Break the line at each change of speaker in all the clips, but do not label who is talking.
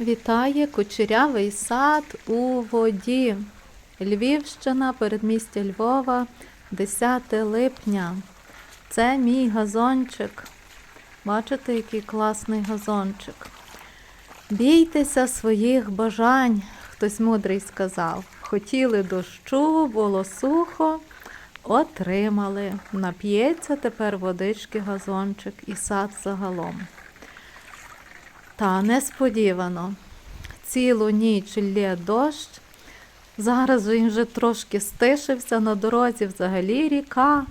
Вітає кучерявий сад у воді. Львівщина, передмістя Львова, 10 липня. Це мій газончик. Бачите, який класний газончик. Бійтеся своїх бажань, хтось мудрий сказав. Хотіли дощу, було сухо, отримали. Нап'ється тепер водички газончик і сад загалом. Та несподівано. Цілу ніч лє дощ. Зараз він вже трошки стишився на дорозі взагалі ріка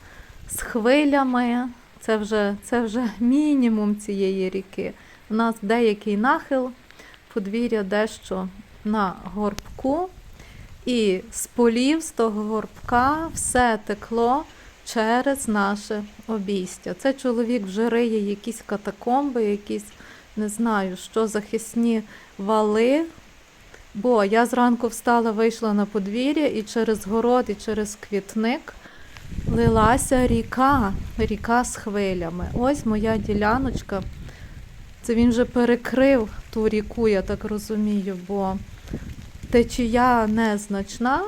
з хвилями. Це вже, це вже мінімум цієї ріки. У нас деякий нахил, подвір'я дещо на горбку, і з полів, з того горбка, все текло через наше обійстя. Це чоловік вже риє якісь катакомби, якісь не знаю, що захисні вали. Бо я зранку встала, вийшла на подвір'я і через город, і через квітник лилася ріка, ріка з хвилями. Ось моя діляночка. Це він вже перекрив ту ріку, я так розумію, бо течія незначна,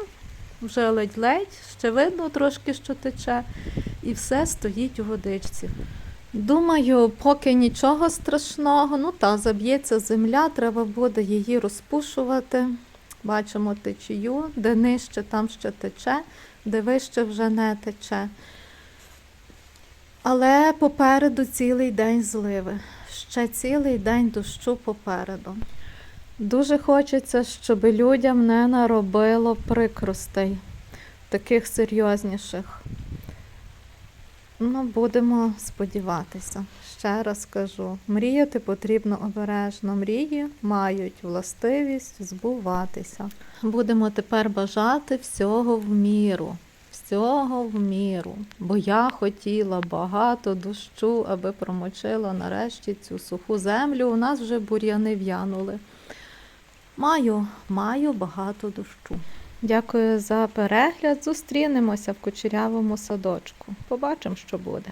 вже ледь-ледь, ще видно трошки, що тече, і все стоїть у водичці. Думаю, поки нічого страшного, ну та заб'ється земля, треба буде її розпушувати. Бачимо течію, де нижче, там ще тече, де вище вже не тече. Але попереду цілий день зливи. Ще цілий день дощу попереду. Дуже хочеться, щоб людям не наробило прикростей, таких серйозніших. Ну, будемо сподіватися. Ще раз кажу, мріяти потрібно обережно. Мрії мають властивість збуватися. Будемо тепер бажати всього в міру. Всього в міру. Бо я хотіла багато дощу, аби промочила нарешті цю суху землю. У нас вже бур'яни в'янули. Маю, маю багато дощу. Дякую за перегляд. Зустрінемося в кучерявому садочку. Побачимо, що буде.